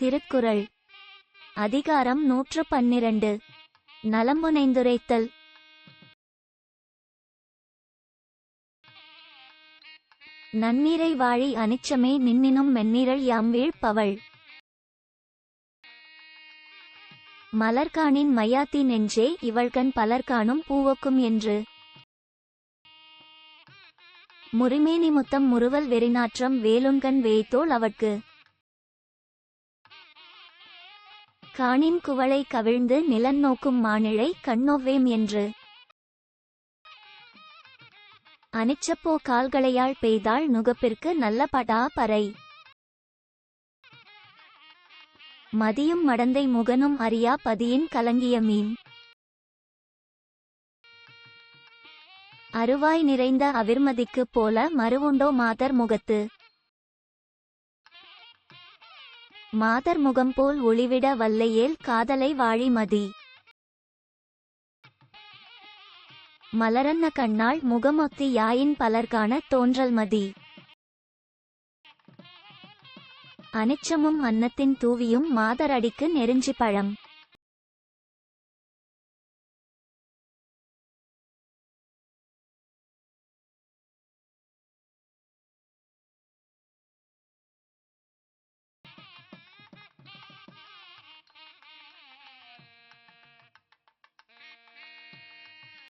திருக்குறள். அதிகாரம் நூற்று பன்னிரண்டு நலம்புனைந்துரைத்தல் நன்னீரை வாழி அனிச்சமே நின்னினும் மென்னிரள் யாம் வீழ்பவள். மலர்காணின் மையாத்தி நெஞ்சே இவள்கண் பலர்காணும் பூவக்கும் என்று. முறிமேனி முத்தம் முறுவல் வெறிநாற்றம் வேலுண்கண் வேய்த்தோள் அவட்கு. காணின் குவளை கவிழ்ந்து நிலன் நோக்கும் மானிழை கண்ணோவேம் என்று. அனிச்சப்போ கால்களையால் பெய்தாள் நுகப்பிற்கு நல்ல படா பறை. மதியும் மடந்தை முகனும் அறியா பதியின் கலங்கிய மீன். அருவாய் நிறைந்த அவிர்மதிக்குப் போல மறுவுண்டோ மாதர் முகத்து. மாதர் முகம் போல் ஒளிவிட வல்லையேல் காதலை வாழிமதி மலரன்ன கண்ணாள் முகமொத்தி யாயின் பலர்கான தோன்றல் மதி. அனிச்சமும் அன்னத்தின் தூவியும் மாதர் அடிக்கு நெருஞ்சி பழம்.